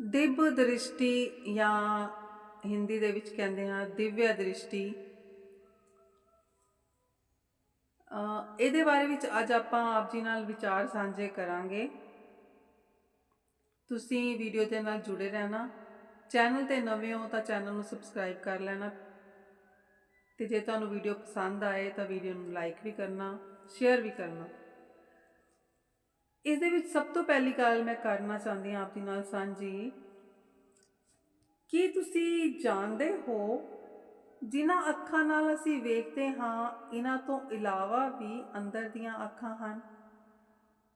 ਦਿਵ ਦ੍ਰਿਸ਼ਟੀ ਜਾਂ ਹਿੰਦੀ ਦੇ ਵਿੱਚ ਕਹਿੰਦੇ ਆ ਦਿਵਯ ਦ੍ਰਿਸ਼ਟੀ ਇਹਦੇ ਬਾਰੇ ਵਿੱਚ ਅੱਜ ਆਪਾਂ ਆਪ ਜੀ ਨਾਲ ਵਿਚਾਰ ਸਾਂਝੇ ਕਰਾਂਗੇ। ਤੁਸੀਂ ਵੀਡੀਓ ਦੇ ਨਾਲ ਜੁੜੇ ਰਹਿਣਾ, ਚੈਨਲ ਤੇ ਨਵੇਂ ਹੋ ਤਾਂ ਚੈਨਲ ਨੂੰ ਸਬਸਕ੍ਰਾਈਬ ਕਰ ਲੈਣਾ ਤੇ ਜੇ ਤੁਹਾਨੂੰ ਵੀਡੀਓ ਪਸੰਦ ਆਏ ਤਾਂ ਵੀਡੀਓ ਨੂੰ ਲਾਈਕ ਵੀ ਕਰਨਾ, ਸ਼ੇਅਰ ਵੀ ਕਰਨਾ। ਇਸ ਦੇ ਵਿੱਚ ਸਭ ਤੋਂ ਪਹਿਲੀ ਗੱਲ ਮੈਂ ਕਰਨਾ ਚਾਹੁੰਦੀ ਹਾਂ ਆਪ ਜੀ ਨਾਲ ਸਾਂਝੀ। ਕੀ ਤੁਸੀਂ ਜਾਣਦੇ ਹੋ, ਜਿਨ੍ਹਾਂ ਅੱਖਾਂ ਨਾਲ ਅਸੀਂ ਵੇਖਦੇ ਹਾਂ ਇਹਨਾਂ ਤੋਂ ਇਲਾਵਾ ਵੀ ਅੰਦਰ ਦੀਆਂ ਅੱਖਾਂ ਹਨ?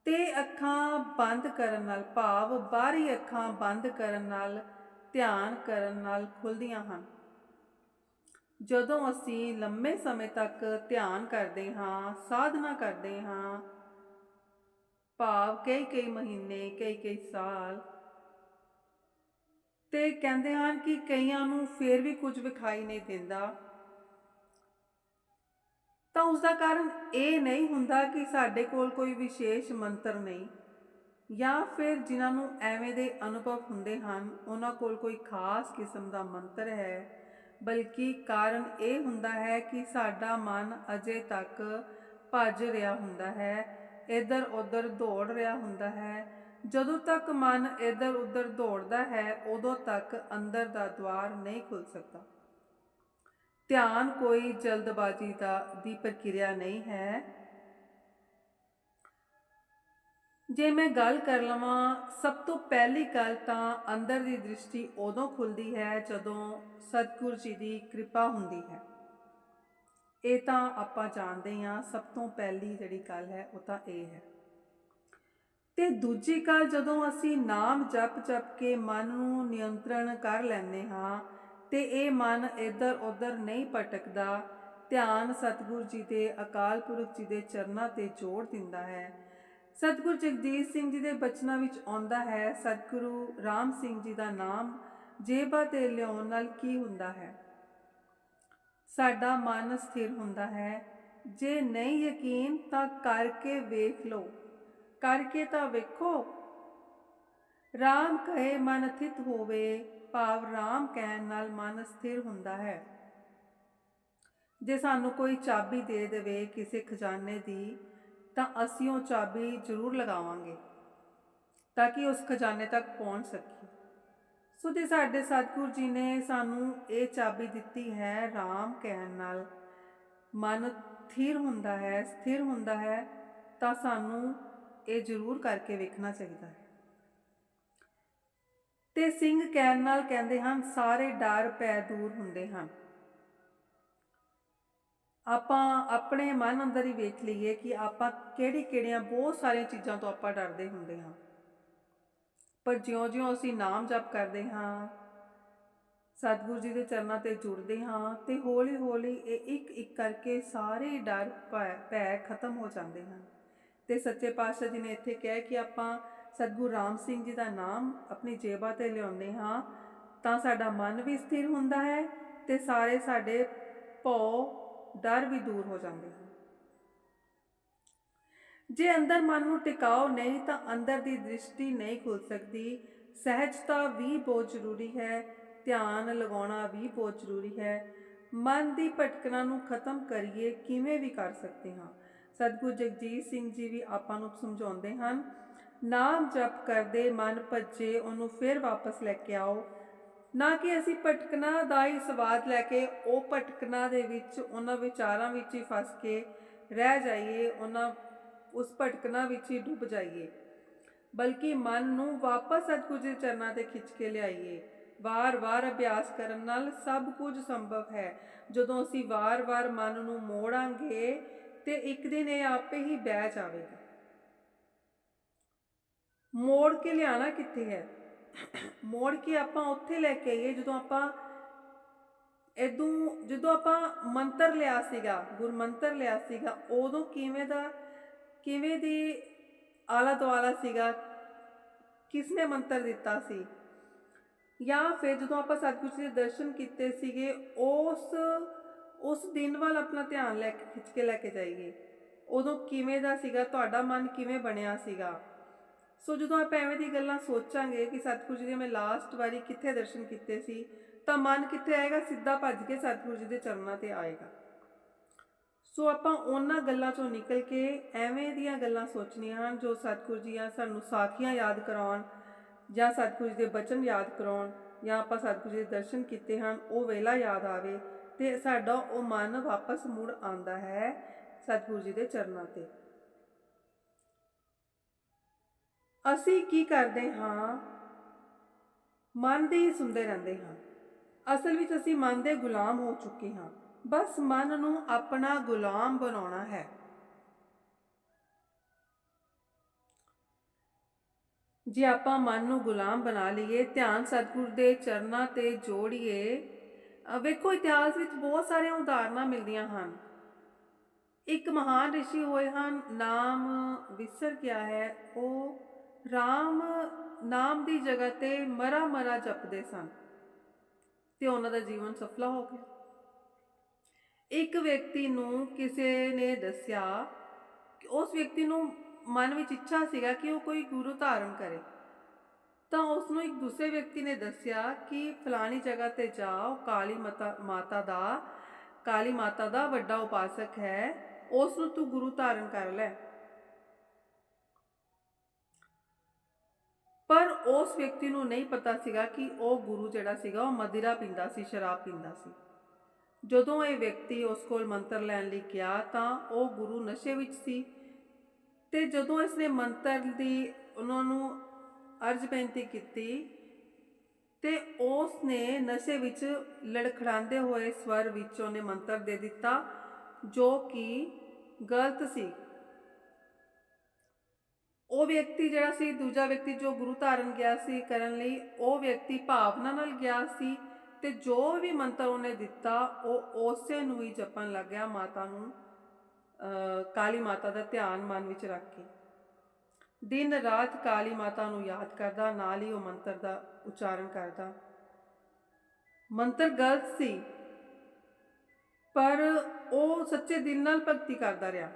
ਤੇ ਅੱਖਾਂ ਬੰਦ ਕਰਨ ਨਾਲ ਭਾਵ ਬਾਹਰੀ ਅੱਖਾਂ ਬੰਦ ਕਰਨ ਨਾਲ, ਧਿਆਨ ਕਰਨ ਨਾਲ ਖੁੱਲਦੀਆਂ ਹਨ। ਜਦੋਂ ਅਸੀਂ ਲੰਮੇ ਸਮੇਂ ਤੱਕ ਧਿਆਨ ਕਰਦੇ ਹਾਂ, ਸਾਧਨਾ ਕਰਦੇ ਹਾਂ ਭਾਵ ਕਈ ਕਈ ਮਹੀਨੇ, ਕਈ ਕਈ ਸਾਲ। ਤੇ ਕਹਿੰਦੇ ਹਨ ਕਿ ਕਈਆਂ ਨੂੰ ਫੇਰ ਵੀ ਕੁਝ ਵਿਖਾਈ ਨਹੀਂ ਦਿੰਦਾ। ਤਾਂ ਉਸ ਦਾ ਕਾਰਨ ਇਹ ਨਹੀਂ ਹੁੰਦਾ ਕਿ ਸਾਡੇ ਕੋਲ ਕੋਈ ਵਿਸ਼ੇਸ਼ ਮੰਤਰ ਨਹੀਂ, ਜਾਂ ਫਿਰ ਜਿਨ੍ਹਾਂ ਨੂੰ ਐਵੇਂ ਦੇ ਅਨੁਭਵ ਹੁੰਦੇ ਹਨ, ਉਹਨਾਂ ਕੋਲ ਕੋਈ ਖਾਸ ਕਿਸਮ ਦਾ ਮੰਤਰ ਹੈ। ਬਲਕਿ ਕਾਰਨ ਇਹ ਹੁੰਦਾ ਹੈ ਕਿ ਸਾਡਾ ਮਨ ਅਜੇ ਤੱਕ ਭੱਜ ਰਿਹਾ ਹੁੰਦਾ ਹੈ ਇੱਧਰ ਉੱਧਰ ਦੌੜ ਰਿਹਾ ਹੁੰਦਾ ਹੈ। ਜਦੋਂ ਤੱਕ ਮਨ ਇੱਧਰ ਉੱਧਰ ਦੌੜਦਾ ਹੈ, ਉਦੋਂ ਤੱਕ ਅੰਦਰ ਦਾ ਦਵਾਰ ਨਹੀਂ ਖੁੱਲ ਸਕਦਾ। ਧਿਆਨ ਕੋਈ ਜਲਦਬਾਜ਼ੀ ਦਾ, ਦੀ ਪ੍ਰਕਿਰਿਆ ਨਹੀਂ ਹੈ। ਜੇ ਮੈਂ ਗੱਲ ਕਰ ਲਵਾਂ, ਸਭ ਤੋਂ ਪਹਿਲੀ ਗੱਲ ਤਾਂ ਅੰਦਰ ਦੀ ਦ੍ਰਿਸ਼ਟੀ ਉਦੋਂ ਖੁੱਲਦੀ ਹੈ ਜਦੋਂ ਸਤਿਗੁਰੂ ਜੀ ਦੀ ਕਿਰਪਾ ਹੁੰਦੀ ਹੈ। ਇਹ ਤਾਂ ਆਪਾਂ ਜਾਣਦੇ ਹਾਂ ਸਭ ਤੋਂ ਪਹਿਲੀ ਜਿਹੜੀ ਗੱਲ ਹੈ, ਉਹ ਤਾਂ ਇਹ ਹੈ। ਤੇ ਦੂਜੀ ਗੱਲ, ਜਦੋਂ ਅਸੀਂ ਨਾਮ ਜਪ ਜਪ ਕੇ ਮਨ ਨੂੰ ਨਿਯੰਤਰਣ ਕਰ ਲੈਂਦੇ ਹਾਂ ਤੇ ਇਹ ਮਨ ਇੱਧਰ ਉੱਧਰ ਨਹੀਂ ਭਟਕਦਾ, ਧਿਆਨ ਸਤਿਗੁਰੂ ਜੀ ਦੇ, ਅਕਾਲ ਪੁਰਖ ਜੀ ਦੇ ਚਰਨਾਂ ਤੇ ਜੋੜ ਦਿੰਦਾ ਹੈ। ਸਤਿਗੁਰੂ ਜਗਦੀਸ਼ ਸਿੰਘ ਜੀ ਦੇ ਬਚਨਾਂ ਵਿੱਚ ਆਉਂਦਾ ਹੈ, ਸਤਿਗੁਰੂ ਰਾਮ ਸਿੰਘ ਜੀ ਦਾ ਨਾਮ ਜੇਬਾਂ ਤੇ ਲਿਆਉਣ ਨਾਲ ਕੀ ਹੁੰਦਾ ਹੈ? ਸਾਡਾ ਮਨ ਸਥਿਰ ਹੁੰਦਾ ਹੈ। ਜੇ ਨਹੀਂ ਯਕੀਨ ਤਾਂ ਕਰਕੇ ਵੇਖ ਲਓ। ਕਰਕੇ ਤਾਂ ਵੇਖੋ। RAM ਕਹੇ ਮਨ ਥਿਤ ਹੋਵੇ, ਭਾਵ RAM ਕਹਿਣ ਨਾਲ ਮਨ ਸਥਿਰ ਹੁੰਦਾ ਹੈ। ਜੇ ਸਾਨੂੰ ਕੋਈ ਚਾਬੀ ਦੇ ਦੇਵੇ ਕਿਸੇ ਖਜ਼ਾਨੇ ਦੀ, ਤਾਂ ਅਸੀਂ ਉਹ ਚਾਬੀ ਜ਼ਰੂਰ ਲਗਾਵਾਂਗੇ, ਤਾਂ ਕਿ ਉਸ ਖਜ਼ਾਨੇ ਤੱਕ ਪਹੁੰਚ ਸਕੀਏ। ਸੋ ਤੇ ਸਾਡੇ ਸਤਿਗੁਰ ਜੀ ਨੇ ਸਾਨੂੰ ਇਹ ਚਾਬੀ ਦਿੱਤੀ ਹੈ RAM ਕਹਿਣ ਨਾਲ। ਮਨ ਥਿਰ ਹੁੰਦਾ ਹੈ, ਸਥਿਰ ਹੁੰਦਾ ਹੈ, ਤਾਂ ਸਾਨੂੰ ਇਹ ਜ਼ਰੂਰ ਕਰਕੇ ਵੇਖਣਾ ਚਾਹੀਦਾ ਹੈ। ਤੇ ਸਿੰਘ ਕਹਿਣ ਨਾਲ ਕਹਿੰਦੇ ਹਨ, ਸਾਰੇ ਡਰ ਪੈ ਦੂਰ ਹੁੰਦੇ ਹਨ। ਆਪਾਂ ਆਪਣੇ ਮਨ ਅੰਦਰ ਹੀ ਵੇਖ ਲਈਏ ਕਿ ਆਪਾਂ ਕਿਹੜੀ ਕਿਹੜੀਆਂ ਬਹੁਤ ਸਾਰੀਆਂ ਚੀਜ਼ਾਂ ਤੋਂ ਆਪਾਂ ਡਰਦੇ ਹੁੰਦੇ ਹਾਂ। ਪਰ ਜਿਉਂ-ਜਿਉਂ ਅਸੀਂ ਨਾਮ ਜਪ ਕਰਦੇ ਹਾਂ, ਸਤਿਗੁਰੂ ਜੀ ਦੇ ਚਰਨਾਂ ਤੇ ਜੁੜਦੇ ਹਾਂ ਤੇ ਹੌਲੀ-ਹੌਲੀ ਇਹ ਇੱਕ ਇੱਕ ਕਰਕੇ ਸਾਰੇ ਡਰ ਭੈ ਖਤਮ ਹੋ ਜਾਂਦੇ ਹਨ। ਤੇ ਸੱਚੇ ਪਾਤਸ਼ਾਹ ਜੀ ਨੇ ਇੱਥੇ ਕਿਹਾ ਕਿ ਆਪਾਂ ਸਤਿਗੁਰੂ ਰਾਮ ਸਿੰਘ ਜੀ ਦਾ ਨਾਮ ਆਪਣੀ ਜੇਬਾਂ ਤੇ ਲਿਆਉਂਦੇ ਹਾਂ, ਤਾਂ ਸਾਡਾ ਮਨ ਵੀ ਸਥਿਰ ਹੁੰਦਾ ਹੈ ਤੇ ਸਾਰੇ ਸਾਡੇ ਭਉ, ਡਰ ਵੀ ਦੂਰ ਹੋ ਜਾਂਦੇ ਹਨ। ਜੇ ਅੰਦਰ ਮਨ ਨੂੰ ਟਿਕਾਓ ਨਹੀਂ ਤਾਂ ਅੰਦਰ ਦੀ ਦ੍ਰਿਸ਼ਟੀ ਨਹੀਂ ਖੁੱਲ ਸਕਦੀ। ਸਹਿਜਤਾ ਵੀ ਬਹੁਤ ਜ਼ਰੂਰੀ ਹੈ, ਧਿਆਨ ਲਗਾਉਣਾ ਵੀ ਬਹੁਤ ਜ਼ਰੂਰੀ ਹੈ। ਮਨ ਦੀ ਭਟਕਣਾ ਨੂੰ ਖਤਮ ਕਰੀਏ, ਕਿਵੇਂ ਵੀ ਕਰ ਸਕਦੇ ਹਾਂ। ਸਤਿਗੁਰ ਜਗਜੀਤ ਸਿੰਘ ਜੀ ਵੀ ਆਪਾਂ ਨੂੰ ਸਮਝਾਉਂਦੇ ਹਨ, ਨਾਮ ਜਪ ਕਰਦੇ ਮਨ ਭੱਜੇ, ਉਹਨੂੰ ਫਿਰ ਵਾਪਸ ਲੈ ਕੇ ਆਓ। ਨਾ ਕਿ ਅਸੀਂ ਭਟਕਣਾ ਦਾ ਹੀ ਸਵਾਦ ਲੈ ਕੇ, ਉਹ ਭਟਕਣਾ ਦੇ ਵਿੱਚ, ਉਹਨਾਂ ਵਿਚਾਰਾਂ ਵਿੱਚ ਹੀ ਫਸ ਕੇ ਰਹਿ ਜਾਈਏ, ਉਹਨਾਂ ਉਸ ਭਟਕਣਾ ਵਿੱਚ ਹੀ ਡੁੱਬ ਜਾਈਏ। ਬਲਕਿ ਮਨ ਨੂੰ ਵਾਪਸ ਸਤਿਗੁਰ ਦੇ ਚਰਨਾਂ ਤੇ ਖਿੱਚ ਕੇ ਲਿਆਈਏ। ਵਾਰ-ਵਾਰ ਅਭਿਆਸ ਕਰਨ ਨਾਲ ਸਭ ਕੁਝ ਸੰਭਵ ਹੈ। ਜਦੋਂ ਅਸੀਂ ਵਾਰ-ਵਾਰ ਮਨ ਨੂੰ ਮੋੜਾਂਗੇ, ਤੇ ਇੱਕ ਦਿਨ ਇਹ ਆਪੇ ਹੀ ਬਹਿ ਜਾਵੇਗਾ। ਮੋੜ ਕੇ ਲਿਆਣਾ ਕਿੱਥੇ ਹੈ? ਮੋੜ ਕੇ ਆਪਾਂ ਉੱਥੇ ਲੈ ਕੇ ਆਈਏ ਜਦੋਂ ਆਪਾਂ ਇਦੋਂ ਜਦੋਂ ਆਪਾਂ ਮੰਤਰ ਲਿਆ ਸੀਗਾ, ਗੁਰਮੰਤਰ ਲਿਆ ਸੀਗਾ, ਉਦੋਂ ਕਿਵੇਂ ਦਾ ਕਿਵੇਂ ਦੀ ਆਲਾ ਦੁਆਲਾ ਸੀਗਾ? ਕਿਸ ਨੇ ਮੰਤਰ ਦਿੱਤਾ ਸੀ? ਜਾਂ ਫਿਰ ਜਦੋਂ ਆਪਾਂ ਸਤਿਗੁਰੂ ਜੀ ਦੇ ਦਰਸ਼ਨ ਕੀਤੇ ਸੀਗੇ, ਉਸ ਉਸ ਦਿਨ ਵੱਲ ਆਪਣਾ ਧਿਆਨ ਲੈ ਕੇ, ਖਿੱਚ ਕੇ ਲੈ ਕੇ ਜਾਈਏ। ਉਦੋਂ ਕਿਵੇਂ ਦਾ ਸੀਗਾ? ਤੁਹਾਡਾ ਮਨ ਕਿਵੇਂ ਬਣਿਆ ਸੀਗਾ? ਸੋ ਜਦੋਂ ਆਪਾਂ ਐਵੇਂ ਦੀ ਗੱਲਾਂ ਸੋਚਾਂਗੇ ਕਿ ਸਤਿਗੁਰੂ ਜੀ ਦੇ ਮੈਂ ਲਾਸਟ ਵਾਰੀ ਕਿੱਥੇ ਦਰਸ਼ਨ ਕੀਤੇ ਸੀ, ਤਾਂ ਮਨ ਕਿੱਥੇ ਆਏਗਾ? ਸਿੱਧਾ ਭੱਜ ਕੇ ਸਤਿਗੁਰੂ ਜੀ ਦੇ ਚਰਨਾਂ ਤੇ ਆਏਗਾ। ਸੋ ਆਪਾਂ ਉਹਨਾਂ ਗੱਲਾਂ ਚੋਂ ਨਿਕਲ ਕੇ ਐਵੇਂ ਦੀਆਂ ਗੱਲਾਂ ਸੋਚਣੀਆਂ ਹਨ ਜੋ ਸਤਿਗੁਰੂ ਜੀ ਆ ਸਾਨੂੰ ਸਾਖੀਆਂ ਯਾਦ ਕਰਾਉਣ ਜਾਂ ਸਤਿਗੁਰੂ ਜੀ ਦੇ ਬਚਨ ਯਾਦ ਕਰਾਉਣ ਜਾਂ ਆਪਾਂ ਸਤਿਗੁਰੂ ਜੀ ਦੇ ਦਰਸ਼ਨ ਕੀਤੇ ਹਨ, ਉਹ ਵੇਲਾ ਯਾਦ ਆਵੇ ਤੇ ਸਾਡਾ ਉਹ ਮਨ ਵਾਪਸ ਮੁੜ ਆਉਂਦਾ ਹੈ ਸਤਿਗੁਰੂ ਜੀ ਦੇ ਚਰਨਾਂ ਤੇ। ਅਸੀਂ ਕੀ ਕਰਦੇ ਹਾਂ? ਮਨ ਦੇ ਹੀ ਸੁਣਦੇ ਰਹਿੰਦੇ ਹਾਂ। ਅਸਲ ਵਿੱਚ ਅਸੀਂ ਮਨ ਦੇ ਗੁਲਾਮ ਹੋ ਚੁੱਕੇ ਹਾਂ। ਬਸ ਮਨ ਨੂੰ ਆਪਣਾ ਗੁਲਾਮ ਬਣਾਉਣਾ ਹੈ। ਜੇ ਆਪਾਂ ਮਨ ਨੂੰ ਗੁਲਾਮ ਬਣਾ ਲਈਏ, ਧਿਆਨ ਸਤਿਗੁਰ ਦੇ ਚਰਨਾਂ ਤੇ ਜੋੜੀਏ ਵੇਖੋ ਇਤਿਹਾਸ ਵਿੱਚ ਬਹੁਤ ਸਾਰੀਆਂ ਉਦਾਹਰਨਾਂ ਮਿਲਦੀਆਂ ਹਨ। ਇੱਕ ਮਹਾਨ ਰਿਸ਼ੀ ਹੋਏ ਹਨ, ਨਾਮ ਵਿਸਰ ਗਿਆ ਹੈ। ਉਹ RAM ਨਾਮ ਦੀ ਜਗ੍ਹਾ ਤੇ ਮਰਾ ਮਰਾ ਜਪਦੇ ਸਨ ਤੇ ਉਹਨਾਂ ਦਾ ਜੀਵਨ ਸਫਲਾ ਹੋ ਗਿਆ। ਇੱਕ ਵਿਅਕਤੀ ਨੂੰ ਕਿਸੇ ਨੇ ਦੱਸਿਆ ਕਿ ਉਸ ਵਿਅਕਤੀ ਨੂੰ ਮਨ ਵਿੱਚ ਇੱਛਾ ਸੀਗਾ ਕਿ ਉਹ ਕੋਈ ਗੁਰੂ ਧਾਰਨ ਕਰੇ, ਤਾਂ ਉਸ ਨੂੰ ਇੱਕ ਦੂਸਰੇ ਵਿਅਕਤੀ ਨੇ ਦੱਸਿਆ ਕਿ ਫਲਾਣੀ ਜਗ੍ਹਾ ਤੇ ਜਾਓ ਕਾਲੀ ਮਾਤਾ ਮਾਤਾ ਦਾ, ਕਾਲੀ ਮਾਤਾ ਦਾ ਵੱਡਾ ਉਪਾਸਕ ਹੈ ਉਸ ਨੂੰ ਤੂੰ ਗੁਰੂ ਧਾਰਨ ਕਰ ਲੈ। ਪਰ ਉਸ ਵਿਅਕਤੀ ਨੂੰ ਨਹੀਂ ਪਤਾ ਸੀਗਾ ਕਿ ਉਹ ਗੁਰੂ ਜਿਹੜਾ ਸੀਗਾ, ਉਹ ਮਦਿਰਾ ਪੀਂਦਾ ਸੀ, ਸ਼ਰਾਬ ਪੀਂਦਾ ਸੀ। ਜਦੋਂ ਇਹ ਵਿਅਕਤੀ ਉਸ ਕੋਲ ਮੰਤਰ ਲੈਣ ਲਈ ਗਿਆ ਤਾਂ ਉਹ ਗੁਰੂ ਨਸ਼ੇ ਵਿੱਚ ਸੀ ਤੇ ਜਦੋਂ ਇਸ ਨੇ ਮੰਤਰ ਦੀ ਉਹਨਾਂ ਨੂੰ ਅਰਜ਼ ਬੇਨਤੀ ਕੀਤੀ ਤੇ ਉਸ ਨੇ ਨਸ਼ੇ ਵਿੱਚ ਲੜਖੜਾਉਂਦੇ ਹੋਏ ਸਵਰ ਵਿੱਚ ਉਹਨੇ ਮੰਤਰ ਦੇ ਦਿੱਤਾ, ਜੋ ਕਿ ਗਲਤ ਸੀ। ਉਹ ਵਿਅਕਤੀ ਜਿਹੜਾ ਸੀ, ਦੂਜਾ ਵਿਅਕਤੀ ਜੋ ਗੁਰੂ ਧਾਰਨ ਗਿਆ ਸੀ ਕਰਨ ਲਈ, ਉਹ ਵਿਅਕਤੀ ਭਾਵਨਾ ਨਾਲ ਗਿਆ ਸੀ ਤੇ ਜੋ ਵੀ ਮੰਤਰ ਉਹਨੇ ਦਿੱਤਾ, ਉਹ ਉਸੇ ਨੂੰ ਹੀ ਜਪਣ ਲੱਗਿਆ ਮਾਤਾ ਨੂੰ, ਅਹ ਕਾਲੀ ਮਾਤਾ ਦਾ ਧਿਆਨ ਮਨ ਵਿੱਚ ਰੱਖ ਕੇ। ਦਿਨ ਰਾਤ ਕਾਲੀ ਮਾਤਾ ਨੂੰ ਯਾਦ ਕਰਦਾ, ਨਾਲ ਹੀ ਉਹ ਮੰਤਰ ਦਾ ਉਚਾਰਨ ਕਰਦਾ। ਮੰਤਰ ਗਲਤ ਸੀ, ਪਰ ਉਹ ਸੱਚੇ ਦਿਲ ਨਾਲ ਭਗਤੀ ਕਰਦਾ ਰਿਹਾ।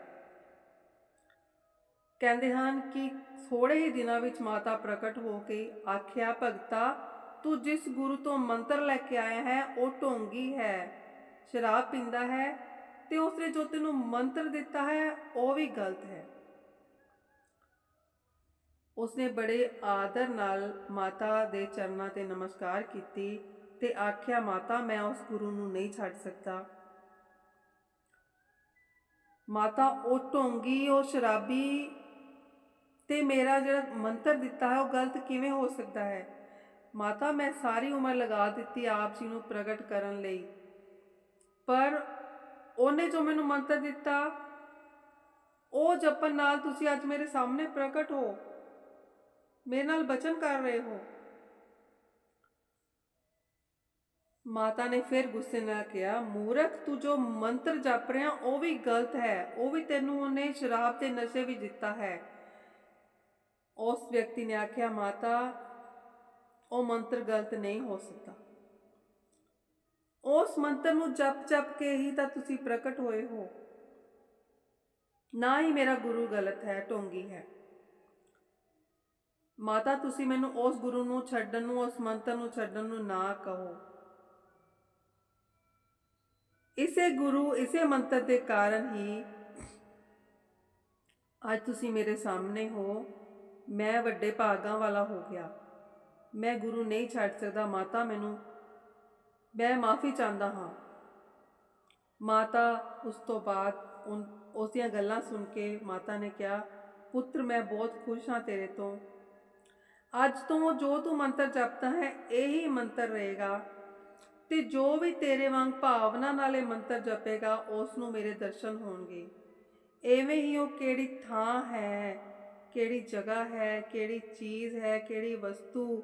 ਕਹਿੰਦੇ ਹਨ ਕਿ ਥੋੜੇ ਹੀ ਦਿਨਾਂ ਵਿੱਚ ਮਾਤਾ ਪ੍ਰਗਟ ਹੋ ਕੇ ਆਖਿਆ, ਭਗਤਾ ਤੂੰ ਜਿਸ ਗੁਰੂ ਤੋਂ ਮੰਤਰ ਲੈ ਕੇ ਆਇਆ ਹੈ, ਉਹ ਢੋਂਗੀ ਹੈ, ਸ਼ਰਾਬ ਪੀਂਦਾ ਹੈ ਤੇ ਉਸਨੇ ਜੋ ਤੈਨੂੰ ਮੰਤਰ ਦਿੱਤਾ ਹੈ, ਉਹ ਵੀ ਗਲਤ ਹੈ। ਉਸਨੇ ਬੜੇ ਆਦਰ ਨਾਲ ਮਾਤਾ ਦੇ ਚਰਨਾਂ ਤੇ ਨਮਸਕਾਰ ਕੀਤੀ ਤੇ ਆਖਿਆ, ਮਾਤਾ, ਮੈਂ ਉਸ ਗੁਰੂ ਨੂੰ ਨਹੀਂ ਛੱਡ ਸਕਦਾ। ਮਾਤਾ, ਉਹ ਢੋਂਗੀ, ਉਹ ਸ਼ਰਾਬੀ ਤੇ ਮੇਰਾ ਜਿਹੜਾ ਮੰਤਰ ਦਿੱਤਾ ਹੈ, ਉਹ ਗਲਤ ਕਿਵੇਂ ਹੋ ਸਕਦਾ ਹੈ? ਮਾਤਾ, ਮੈਂ ਸਾਰੀ ਉਮਰ ਲਗਾ ਦਿੱਤੀ ਆਪ ਜੀ ਨੂੰ ਪ੍ਰਗਟ ਕਰਨ ਲਈ। ਪਰ ਉਹਨੇ ਜੋ ਮੈਨੂੰ ਮੰਤਰ ਦਿੱਤਾ, ਉਹ ਜਪਣ ਨਾਲ ਤੁਸੀਂ ਅੱਜ ਮੇਰੇ ਸਾਹਮਣੇ ਪ੍ਰਗਟ ਹੋ। ਮੇਰੇ ਨਾਲ ਬਚਨ ਕਰ ਰਹੇ ਹੋ। ਮਾਤਾ ਨੇ ਫਿਰ ਗੁੱਸੇ ਨਾਲ ਕਿਹਾ, ਮੂਰਖ, ਤੂੰ ਜੋ ਮੰਤਰ ਜਪ ਰਿਹਾ, ਉਹ ਵੀ ਗਲਤ ਹੈ। ਉਹ ਵੀ ਤੈਨੂੰ ਉਹਨੇ ਸ਼ਰਾਬ ਤੇ ਨਸ਼ੇ ਵੀ ਦਿੱਤਾ ਹੈ। ਉਸ ਵਿਅਕਤੀ ਨੇ ਆਖਿਆ, ਮਾਤਾ ਉਹ ਮੰਤਰ ਗਲਤ ਨਹੀਂ ਹੋ ਸਕਦਾ। ਉਸ ਮੰਤਰ ਨੂੰ ਜਪ ਜਪ ਕੇ ਹੀ ਤਾਂ ਤੁਸੀਂ ਪ੍ਰਗਟ ਹੋਏ ਹੋ। ਨਾ ਹੀ ਮੇਰਾ ਗੁਰੂ ਗਲਤ ਹੈ ਢੋਂਗੀ ਹੈ। ਮਾਤਾ, ਤੁਸੀਂ ਮੈਨੂੰ ਉਸ ਗੁਰੂ ਨੂੰ ਛੱਡਣ ਨੂੰ, ਉਸ ਮੰਤਰ ਨੂੰ ਛੱਡਣ ਨੂੰ ਨਾ ਕਹੋ। ਇਸੇ ਗੁਰੂ, ਇਸੇ ਮੰਤਰ ਦੇ ਕਾਰਨ ਹੀ ਅੱਜ ਤੁਸੀਂ ਮੇਰੇ ਸਾਹਮਣੇ ਹੋ। ਮੈਂ ਵੱਡੇ ਭਾਗਾਂ ਵਾਲਾ ਹੋ ਗਿਆ। ਮੈਂ ਗੁਰੂ ਨਹੀਂ ਛੱਡ ਸਕਦਾ, ਮਾਤਾ ਮੈਨੂੰ, ਮੈਂ ਮਾਫੀ ਚਾਹੁੰਦਾ ਹਾਂ। ਮਾਤਾ, ਉਸ ਤੋਂ ਬਾਅਦ ਉਸ ਦੀਆਂ ਗੱਲਾਂ ਸੁਣ ਕੇ ਮਾਤਾ ਨੇ ਕਿਹਾ, ਪੁੱਤਰ, ਮੈਂ ਬਹੁਤ ਖੁਸ਼ ਹਾਂ ਤੇਰੇ ਤੋਂ। ਅੱਜ ਤੋਂ ਜੋ ਤੂੰ ਮੰਤਰ ਜਪਦਾ ਹੈ, ਇਹੀ ਮੰਤਰ ਰਹੇਗਾ। ਤੇ ਜੋ ਵੀ ਤੇਰੇ ਵਾਂਗ ਭਾਵਨਾ ਨਾਲ ਇਹ ਮੰਤਰ ਜਪੇਗਾ, ਉਸ ਨੂੰ ਮੇਰੇ ਦਰਸ਼ਨ ਹੋਣਗੇ। ਐਵੇਂ ਹੀ ਉਹ ਕਿਹੜੀ ਥਾਂ ਹੈ ਕਿਹੜੀ ਜਗ੍ਹਾ ਹੈ, ਕਿਹੜੀ ਚੀਜ਼ ਹੈ, ਕਿਹੜੀ ਵਸਤੂ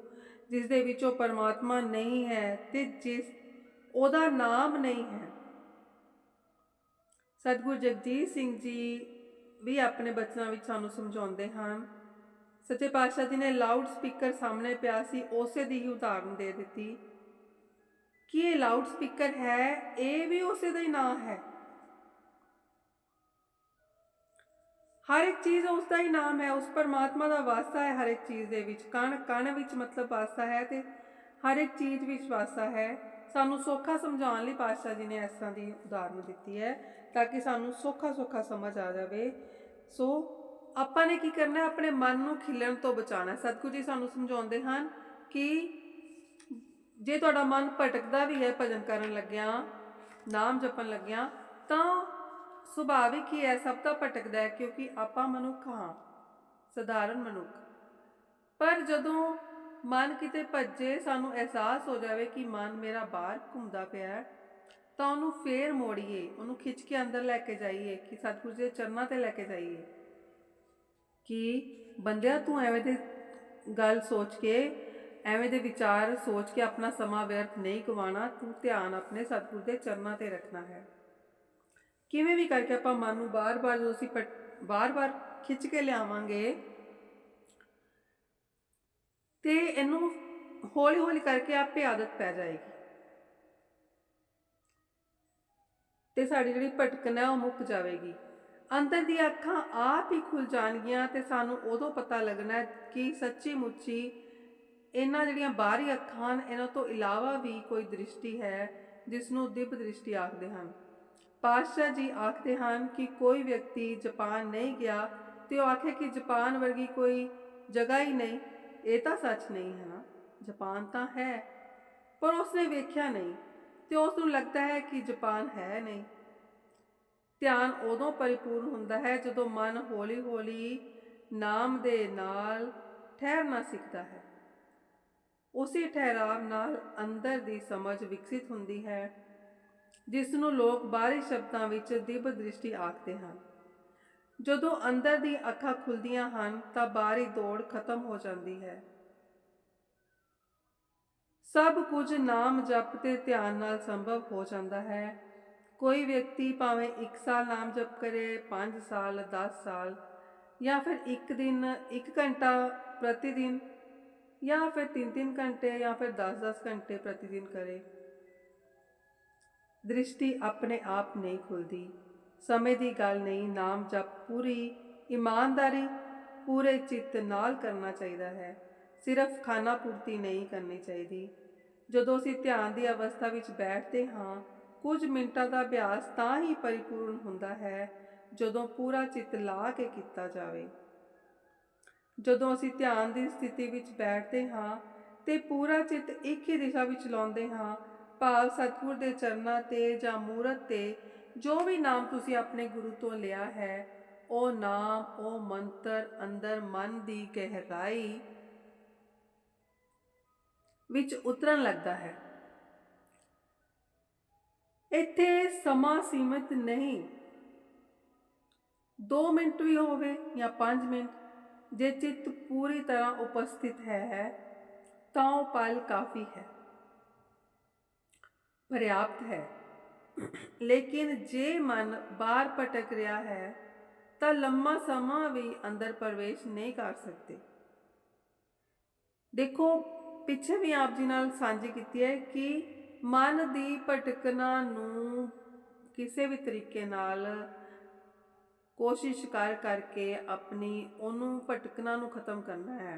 ਜਿਸ ਦੇ ਵਿੱਚ ਉਹ ਪਰਮਾਤਮਾ ਨਹੀਂ ਹੈ ਤੇ ਜਿਸ, ਉਹਦਾ ਨਾਮ ਨਹੀਂ ਹੈ। ਸਤਿਗੁਰ ਜਗਜੀਤ ਸਿੰਘ ਜੀ ਵੀ ਆਪਣੇ ਬਚਨਾਂ ਵਿੱਚ ਸਾਨੂੰ ਸਮਝਾਉਂਦੇ ਹਨ। ਸੱਚੇ ਪਾਤਸ਼ਾਹ ਜੀ ਨੇ ਲਾਊਡ ਸਪੀਕਰ ਸਾਹਮਣੇ ਪਿਆ ਸੀ, ਉਸੇ ਦੀ ਹੀ ਉਦਾਹਰਨ ਦੇ ਦਿੱਤੀ। ਕਿ ਇਹ ਲਾਊਡ ਸਪੀਕਰ ਹੈ? ਇਹ ਵੀ ਉਸੇ ਦਾ ਹੀ ਨਾਮ ਹੈ। ਹਰ ਇੱਕ ਚੀਜ਼ ਉਸ ਦਾ ਹੀ ਨਾਮ ਹੈ, ਉਸ ਪਰਮਾਤਮਾ ਦਾ ਵਾਸਾ ਹੈ ਹਰ ਇੱਕ ਚੀਜ਼ ਦੇ ਵਿੱਚ। ਕਣ ਕਣ ਵਿੱਚ ਮਤਲਬ ਵਾਸਾ ਹੈ ਤੇ ਹਰ ਇੱਕ ਚੀਜ਼ ਵਿੱਚ ਵਾਸਾ ਹੈ। ਸਾਨੂੰ ਸੌਖਾ ਸਮਝਾਉਣ ਲਈ ਪਾਤਸ਼ਾਹ ਜੀ ਨੇ ਇਸ ਤਰ੍ਹਾਂ ਦੀ ਉਦਾਹਰਨ ਦਿੱਤੀ ਹੈ ਤਾਂ ਕਿ ਸਾਨੂੰ ਸੌਖਾ ਸੌਖਾ ਸਮਝ ਆ ਜਾਵੇ। ਸੋ ਆਪਾਂ ਨੇ ਕੀ ਕਰਨਾ ਹੈ? ਆਪਣੇ ਮਨ ਨੂੰ ਖਿਲਣ ਤੋਂ ਬਚਾਉਣਾ ਸਤਿਗੁਰੂ ਜੀ ਸਾਨੂੰ ਸਮਝਾਉਂਦੇ ਹਨ ਕਿ ਜੇ ਤੁਹਾਡਾ ਮਨ ਭਟਕਦਾ ਵੀ ਹੈ, ਭਜਨ ਕਰਨ ਲੱਗਿਆ, ਨਾਮ ਜਪਣ ਲੱਗਿਆ, ਤਾਂ ਸੁਭਾਵਿਕ ਹੀ ਹੈ? ਸਭ ਤਾਂ ਭਟਕਦਾ ਹੈ ਕਿਉਂਕਿ ਆਪਾਂ ਮਨੁੱਖ ਹਾਂ, ਸਧਾਰਨ ਮਨੁੱਖ। ਪਰ ਜਦੋਂ ਮਨ ਕਿਤੇ ਭੱਜੇ, ਸਾਨੂੰ ਅਹਿਸਾਸ ਹੋ ਜਾਵੇ ਕਿ ਮਨ ਮੇਰਾ ਬਾਹਰ ਘੁੰਮਦਾ ਪਿਆ ਹੈ, ਤਾਂ ਉਹਨੂੰ ਫੇਰ ਮੋੜੀਏ, ਉਹਨੂੰ ਖਿੱਚ ਕੇ ਅੰਦਰ ਲੈ ਕੇ ਜਾਈਏ ਕਿ ਸਤਿਗੁਰੂ ਜੀ ਦੇ ਚਰਨਾਂ ਤੇ ਲੈ ਕੇ ਜਾਈਏ ਕਿ ਬੰਦਿਆ, ਤੂੰ ਐਵੇਂ ਦੇ ਗੱਲ ਸੋਚ ਕੇ, ਐਵੇਂ ਦੇ ਵਿਚਾਰ ਸੋਚ ਕੇ ਆਪਣਾ ਸਮਾਂ ਵਿਅਰਥ ਨਹੀਂ ਗਵਾਉਣਾ, ਤੂੰ ਧਿਆਨ ਆਪਣੇ ਸਤਿਗੁਰ ਦੇ ਚਰਨਾਂ ਤੇ ਰੱਖਣਾ ਹੈ। ਕਿਵੇਂ ਵੀ ਕਰਕੇ ਆਪਾਂ ਮਨ ਨੂੰ ਬਾਰ-ਬਾਰ ਜਦੋਂ ਅਸੀਂ ਪਟ- ਬਾਰ-ਬਾਰ ਖਿੱਚ ਕੇ ਲਿਆਵਾਂਗੇ ਤੇ ਇਹਨੂੰ ਹੌਲੀ-ਹੌਲੀ ਕਰਕੇ ਆਪੇ ਆਦਤ ਪੈ ਜਾਏਗੀ। ਤੇ ਸਾਡੀ ਜਿਹੜੀ ਭਟਕਣ ਹੈ ਉਹ ਮੁੱਕ ਜਾਵੇਗੀ। ਅੰਦਰ ਦੀਆਂ ਅੱਖਾਂ ਆਪ ਹੀ ਖੁੱਲ ਜਾਣਗੀਆਂ ਤੇ ਸਾਨੂੰ ਉਦੋਂ ਪਤਾ ਲੱਗਣਾ ਕਿ ਸੱਚੀ ਮੁੱਚੀ ਇਹਨਾਂ ਜਿਹੜੀਆਂ ਬਾਹਰੀ ਅੱਖਾਂ ਹਨ, ਇਹਨਾਂ ਤੋਂ ਇਲਾਵਾ ਵੀ ਕੋਈ ਦ੍ਰਿਸ਼ਟੀ ਹੈ ਜਿਸ ਨੂੰ ਦਿਵ ਦ੍ਰਿਸ਼ਟੀ ਆਖਦੇ ਹਨ। ਪਾਤਸ਼ਾਹ ਜੀ ਆਖਦੇ ਹਨ ਕਿ ਕੋਈ ਵਿਅਕਤੀ ਜਾਪਾਨ ਨਹੀਂ ਗਿਆ ਤੇ ਉਹ ਆਖੇ ਕਿ ਜਾਪਾਨ ਵਰਗੀ ਕੋਈ ਜਗ੍ਹਾ ਹੀ ਨਹੀਂ, ਇਹ ਤਾਂ ਸੱਚ ਨਹੀਂ ਹੈ ਨਾ। ਜਾਪਾਨ ਤਾਂ ਹੈ, ਪਰ ਉਸਨੇ ਵੇਖਿਆ ਨਹੀਂ ਤੇ ਉਸ ਨੂੰ ਲੱਗਦਾ ਹੈ ਕਿ ਜਾਪਾਨ ਹੈ ਨਹੀਂ। ਧਿਆਨ ਉਦੋਂ ਪਰਿਪੂਰਨ ਹੁੰਦਾ ਹੈ ਜਦੋਂ ਮਨ ਹੌਲੀ-ਹੌਲੀ ਨਾਮ ਦੇ ਨਾਲ ਠਹਿਰਨਾ ਸਿੱਖਦਾ ਹੈ। ਉਸੇ ਠਹਿਰਾਵ ਨਾਲ ਅੰਦਰ ਦੀ ਸਮਝ ਵਿਕਸਿਤ ਹੁੰਦੀ ਹੈ। ਜਿਸ ਨੂੰ ਲੋਕ ਬਾਹਰੀ ਸ਼ਬਦਾਂ ਵਿੱਚ ਦਿਵ ਦ੍ਰਿਸ਼ਟੀ ਆਖਦੇ ਹਨ। ਜਦੋਂ ਅੰਦਰ ਦੀ ਅੱਖਾਂ ਖੁੱਲਦੀਆਂ ਹਨ, ਤਾਂ ਬਾਹਰੀ ਦੌੜ ਖਤਮ ਹੋ ਜਾਂਦੀ ਹੈ। ਸਭ ਕੁਝ ਨਾਮ ਜਪ ਤੇ ਧਿਆਨ ਨਾਲ ਸੰਭਵ ਹੋ ਜਾਂਦਾ ਹੈ। ਕੋਈ ਵਿਅਕਤੀ ਭਾਵੇਂ 1 ਸਾਲ ਨਾਮ ਜਪ ਕਰੇ 5 ਸਾਲ 10 ਸਾਲ ਜਾਂ ਫਿਰ ਇੱਕ ਦਿਨ 1 ਘੰਟਾ ਪ੍ਰਤੀ ਦਿਨ ਜਾਂ ਫਿਰ 3-3 ਘੰਟੇ ਜਾਂ ਫਿਰ 10-10 ਘੰਟੇ ਪ੍ਰਤੀ ਦਿਨ ਕਰੇ। ਦ੍ਰਿਸ਼ਟੀ ਆਪਣੇ ਆਪ ਨਹੀਂ ਖੁੱਲਦੀ। ਸਮੇਂ ਦੀ ਗੱਲ ਨਹੀਂ, ਨਾਮ ਜਪ ਪੂਰੀ ਇਮਾਨਦਾਰੀ, ਪੂਰੇ ਚਿੱਤ ਨਾਲ ਕਰਨਾ ਚਾਹੀਦਾ ਹੈ। ਸਿਰਫ ਖਾਣਾ ਪੂਰਤੀ ਨਹੀਂ ਕਰਨੀ ਚਾਹੀਦੀ। ਜਦੋਂ ਅਸੀਂ ਧਿਆਨ ਦੀ ਅਵਸਥਾ ਵਿੱਚ ਬੈਠਦੇ ਹਾਂ, ਕੁਝ ਮਿੰਟਾਂ ਦਾ ਅਭਿਆਸ ਤਾਂ ਹੀ ਪਰਿਪੂਰਨ ਹੁੰਦਾ ਹੈ, ਜਦੋਂ ਪੂਰਾ ਚਿੱਤ ਲਾ ਕੇ ਕੀਤਾ ਜਾਵੇ। ਜਦੋਂ ਅਸੀਂ ਧਿਆਨ ਦੀ ਸਥਿਤੀ ਵਿੱਚ ਬੈਠਦੇ ਹਾਂ ਤੇ ਪੂਰਾ ਚਿੱਤ ਇੱਕ ਹੀ ਦਿਸ਼ਾ ਵਿੱਚ ਲਾਉਂਦੇ ਹਾਂ ਭਾਵ ਸਤਿਗੁਰ ਦੇ ਚਰਨਾਂ ਤੇ ਜਾਂ ਮੂਰਤ ਤੇ ਜੋ ਵੀ ਨਾਮ ਤੁਸੀਂ ਆਪਣੇ ਗੁਰੂ ਤੋਂ ਲਿਆ ਹੈ, ਉਹ ਨਾਮ, ਉਹ ਮੰਤਰ ਅੰਦਰ ਮਨ ਦੀ ਗਹਿਰਾਈ ਵਿੱਚ ਉਤਰਨ ਲੱਗਦਾ ਹੈ। ਇੱਥੇ ਸਮਾਂ ਸੀਮਿਤ ਨਹੀਂ। 2 ਮਿੰਟ ਵੀ ਹੋਵੇ ਜਾਂ 5 ਮਿੰਟ, ਜੇ ਚਿੱਤ ਪੂਰੀ ਤਰ੍ਹਾਂ ਉਪਸਥਿਤ ਹੈ, ਤਾਂ ਉਹ ਪਲ ਕਾਫੀ ਹੈ। ਪਰਯਾਪਤ ਹੈ ਲੇਕਿਨ ਜੇ ਮਨ ਬਾਹਰ ਭਟਕ ਰਿਹਾ ਹੈ ਤਾਂ ਲੰਮਾ ਸਮਾਂ ਵੀ ਅੰਦਰ ਪ੍ਰਵੇਸ਼ ਨਹੀਂ ਕਰ ਸਕਦੇ ਦੇਖੋ ਪਿੱਛੇ ਵੀ ਆਪ ਜੀ ਨਾਲ ਸਾਂਝੀ ਕੀਤੀ ਹੈ ਕਿ ਮਨ ਦੀ ਭਟਕਣਾ ਨੂੰ ਕਿਸੇ ਵੀ ਤਰੀਕੇ ਨਾਲ ਕੋਸ਼ਿਸ਼ ਕਰ ਕਰਕੇ ਆਪਣੀ ਉਹਨੂੰ ਭਟਕਣਾ ਨੂੰ ਖਤਮ ਕਰਨਾ ਹੈ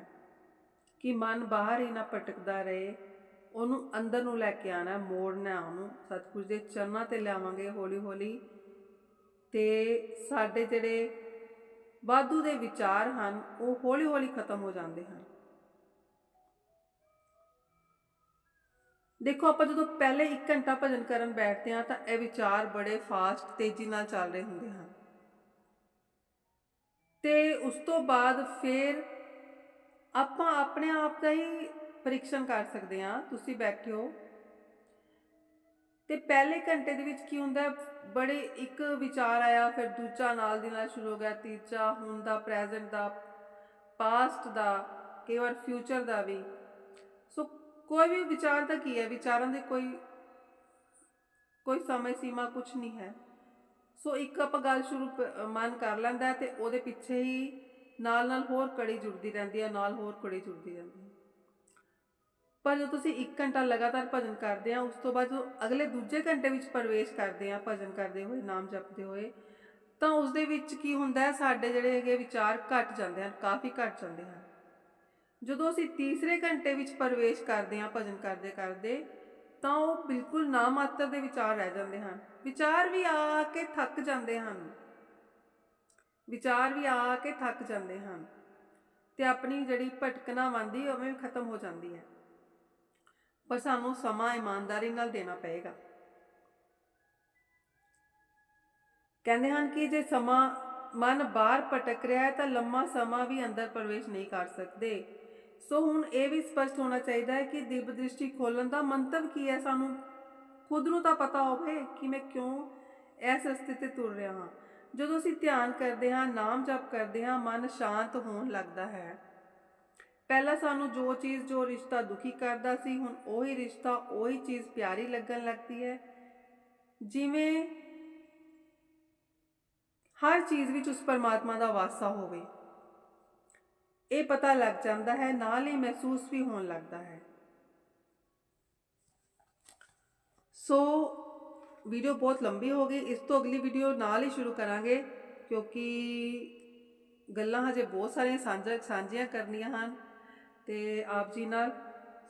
ਕਿ ਮਨ ਬਾਹਰ ਹੀ ਨਾ ਭਟਕਦਾ ਰਹੇ ਉਹਨੂੰ ਅੰਦਰ ਨੂੰ ਲੈ ਕੇ ਆਣਾ ਮੋੜਨਾ ਉਹਨੂੰ, ਸਤਿਗੁਰ ਦੇ ਚਰਨਾਂ ਤੇ ਲਿਆਵਾਂਗੇ ਹੌਲੀ ਹੌਲੀ। ਤੇ ਸਾਡੇ ਜਿਹੜੇ ਵਾਧੂ ਦੇ ਵਿਚਾਰ ਹਨ, ਉਹ ਹੌਲੀ ਹੌਲੀ ਖਤਮ ਹੋ ਜਾਂਦੇ ਹਨ। ਦੇਖੋ, ਆਪਾਂ ਜਦੋਂ ਪਹਿਲੇ 1 ਘੰਟਾ ਭਜਨ ਕਰਨ ਬੈਠਦੇ ਹਾਂ, ਤਾਂ ਇਹ ਵਿਚਾਰ ਬੜੇ ਫਾਸਟ ਤੇਜ਼ੀ ਨਾਲ ਚੱਲ ਰਹੇ ਹੁੰਦੇ ਹਨ। ਤੇ ਉਸ ਤੋਂ ਬਾਅਦ ਫਿਰ ਆਪਾਂ ਆਪਣੇ ਆਪ ਦਾ ਹੀ ਪਰੀਖਣ ਕਰ ਸਕਦੇ ਹਾਂ, ਤੁਸੀਂ ਬੈਠੇ ਹੋ। ਤੇ ਪਹਿਲੇ ਘੰਟੇ ਦੇ ਵਿੱਚ ਕੀ ਹੁੰਦਾ ਬੜੇ ਇੱਕ ਵਿਚਾਰ ਆਇਆ, ਫਿਰ ਦੂਜਾ ਨਾਲ ਦੀ ਨਾਲ ਸ਼ੁਰੂ ਹੋ ਗਿਆ, ਤੀਜਾ, ਹੁਣ ਦਾ, ਪ੍ਰੈਜ਼ੈਂਟ ਦਾ, ਪਾਸਟ ਦਾ, ਕਈ ਵਾਰ ਫਿਊਚਰ ਦਾ ਵੀ। ਸੋ ਕੋਈ ਵੀ ਵਿਚਾਰ ਦਾ ਕੀ ਹੈ, ਵਿਚਾਰਾਂ ਦੇ ਕੋਈ ਕੋਈ ਸਮੇਂ ਸੀਮਾ ਕੁਝ ਨਹੀਂ ਹੈ। ਸੋ ਇੱਕ ਆਪਾਂ ਗੱਲ ਸ਼ੁਰੂ ਮਨ ਕਰ ਲੈਂਦਾ ਹੈ ਤੇ ਉਹਦੇ ਪਿੱਛੇ ਹੀ ਨਾਲ ਨਾਲ ਹੋਰ ਕੜੀ ਜੁੜਦੀ ਰਹਿੰਦੀ ਹੈ, ਨਾਲ ਹੋਰ ਕੜੀ ਜੁੜਦੀ ਰਹਿੰਦੀ ਹੈ। ਪਰ ਜਦੋਂ ਤੁਸੀਂ 1 ਘੰਟਾ ਲਗਾਤਾਰ ਭਜਨ ਕਰਦੇ ਆ, ਉਸ ਤੋਂ ਬਾਅਦ ਜਦੋਂ ਅਗਲੇ ਦੂਜੇ ਘੰਟੇ ਵਿੱਚ ਪ੍ਰਵੇਸ਼ ਕਰਦੇ ਆ, ਭਜਨ ਕਰਦੇ ਹੋਏ, ਨਾਮ ਜਪਦੇ ਹੋਏ, ਤਾਂ ਉਸ ਦੇ ਵਿੱਚ ਕੀ ਹੁੰਦਾ ਹੈ? ਸਾਡੇ ਜਿਹੜੇ ਹੈਗੇ ਵਿਚਾਰ ਘਟ ਜਾਂਦੇ ਹਨ, ਕਾਫੀ ਘਟ ਜਾਂਦੇ ਹਨ। ਜਦੋਂ ਅਸੀਂ ਤੀਸਰੇ ਘੰਟੇ ਵਿੱਚ ਪ੍ਰਵੇਸ਼ ਕਰਦੇ ਹਾਂ, ਭਜਨ ਕਰਦੇ ਕਰਦੇ, ਤਾਂ ਉਹ ਬਿਲਕੁਲ ਨਾ ਮਾਤਰ ਦੇ ਵਿਚਾਰ ਰਹਿ ਜਾਂਦੇ ਹਨ। ਵਿਚਾਰ ਵੀ ਆ ਕੇ ਥੱਕ ਜਾਂਦੇ ਹਨ। ਵਿਚਾਰ ਵੀ ਆ ਕੇ ਥੱਕ ਜਾਂਦੇ ਹਨ। ਤੇ ਆਪਣੀ ਜਿਹੜੀ ਭਟਕਣਾ ਮੰਦੀ ਉਵੇਂ ਖਤਮ ਹੋ ਜਾਂਦੀ ਹੈ। ਪਰ ਸਾਨੂੰ ਸਮਾਂ ਇਮਾਨਦਾਰੀ ਨਾਲ ਦੇਣਾ ਪਏਗਾ। ਕਹਿੰਦੇ ਹਨ ਕਿ ਜੇ ਸਮਾਂ ਮਨ ਬਾਹਰ ਭਟਕ ਰਿਹਾ ਹੈ ਤਾਂ ਲੰਮਾ ਸਮਾਂ ਵੀ ਅੰਦਰ ਪ੍ਰਵੇਸ਼ ਨਹੀਂ ਕਰ ਸਕਦੇ। ਸੋ ਹੁਣ ਇਹ ਵੀ ਸਪਸ਼ਟ ਹੋਣਾ ਚਾਹੀਦਾ ਹੈ ਕਿ ਦਿਵ ਦ੍ਰਿਸ਼ਟੀ ਖੋਲਣ ਦਾ ਮੰਤਵ ਕੀ ਹੈ? ਸਾਨੂੰ ਖੁਦ ਨੂੰ ਤਾਂ ਪਤਾ ਹੋਵੇ ਕਿ ਮੈਂ ਕਿਉਂ ਇਸ ਰਸਤੇ ਤੇ ਤੁਰ ਰਿਹਾ ਹਾਂ। ਜਦੋਂ ਅਸੀਂ ਧਿਆਨ ਕਰਦੇ ਹਾਂ, ਨਾਮ ਜਪ ਕਰਦੇ ਹਾਂ, ਮਨ ਸ਼ਾਂਤ ਹੋਣ ਲੱਗਦਾ ਹੈ। ਪਹਿਲਾਂ ਸਾਨੂੰ ਜੋ ਚੀਜ਼, ਜੋ ਰਿਸ਼ਤਾ ਦੁਖੀ ਕਰਦਾ ਸੀ, ਹੁਣ ਉਹੀ ਰਿਸ਼ਤਾ, ਉਹੀ ਚੀਜ਼ ਪਿਆਰੀ ਲੱਗਣ ਲੱਗਦੀ ਹੈ। ਜਿਵੇਂ ਹਰ ਚੀਜ਼ ਵਿੱਚ ਉਸ ਪਰਮਾਤਮਾ ਦਾ ਵਾਸਾ ਹੋਵੇ, ਇਹ ਪਤਾ ਲੱਗ ਜਾਂਦਾ ਹੈ, ਨਾਲ ਹੀ ਮਹਿਸੂਸ ਵੀ ਹੋਣ ਲੱਗਦਾ ਹੈ। ਸੋ ਵੀਡੀਓ ਬਹੁਤ ਲੰਬੀ ਹੋ ਗਈ, ਇਸ ਤੋਂ ਅਗਲੀ ਵੀਡੀਓ ਨਾਲ ਹੀ ਸ਼ੁਰੂ ਕਰਾਂਗੇ, ਕਿਉਂਕਿ ਗੱਲਾਂ ਹਜੇ ਬਹੁਤ ਸਾਰੀਆਂ ਸਾਂਝਾ ਸਾਂਝੀਆਂ ਕਰਨੀਆਂ ਹਨ। ਤੇ ਆਪ ਜੀ ਨਾਲ।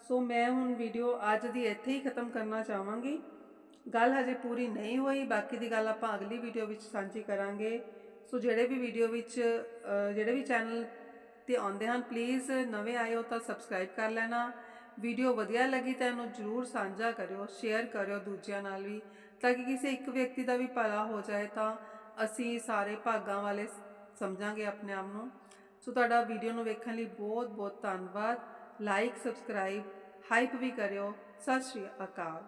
ਸੋ ਮੈਂ ਹੁਣ ਵੀਡੀਓ ਅੱਜ ਦੀ ਇੱਥੇ ਹੀ ਖਤਮ ਕਰਨਾ ਚਾਹਾਂਗੀ। ਗੱਲ ਹਜੇ ਪੂਰੀ ਨਹੀਂ ਹੋਈ, ਬਾਕੀ ਦੀ ਗੱਲ ਆਪਾਂ ਅਗਲੀ ਵੀਡੀਓ ਵਿੱਚ ਸਾਂਝੀ ਕਰਾਂਗੇ। ਸੋ ਜਿਹੜੇ ਵੀ ਵੀਡੀਓ ਵਿੱਚ ਜਿਹੜੇ ਵੀ ਚੈਨਲ ਤੇ ਆਉਂਦੇ ਹਨ ਪਲੀਜ਼ ਨਵੇਂ ਆਏ ਹੋ ਤਾਂ ਸਬਸਕ੍ਰਾਈਬ ਕਰ ਲੈਣਾ। ਵੀਡੀਓ ਵਧੀਆ ਲੱਗੀ ਤਾਂ ਇਹਨੂੰ ਜਰੂਰ ਸਾਂਝਾ ਕਰਿਓ ਸ਼ੇਅਰ ਕਰਿਓ ਦੂਜਿਆਂ ਨਾਲ ਵੀ, ਤਾਂ ਕਿ ਕਿਸੇ ਇੱਕ ਵਿਅਕਤੀ ਦਾ ਵੀ ਭਲਾ ਹੋ ਜਾਏ ਤਾਂ ਅਸੀਂ ਸਾਰੇ ਭਾਗਾਂ ਵਾਲੇ ਸਮਝਾਂਗੇ ਆਪਣੇ ਆਪ ਨੂੰ। ਸੋ ਤੁਹਾਡਾ ਵੀਡੀਓ ਨੂੰ ਵੇਖਣ ਲਈ ਬਹੁਤ ਬਹੁਤ ਧੰਨਵਾਦ। ਲਾਈਕ ਸਬਸਕ੍ਰਾਈਬ ਹਾਈਪ ਵੀ ਕਰਿਓ। ਸਤਿ ਸ਼੍ਰੀ ਅਕਾਲ।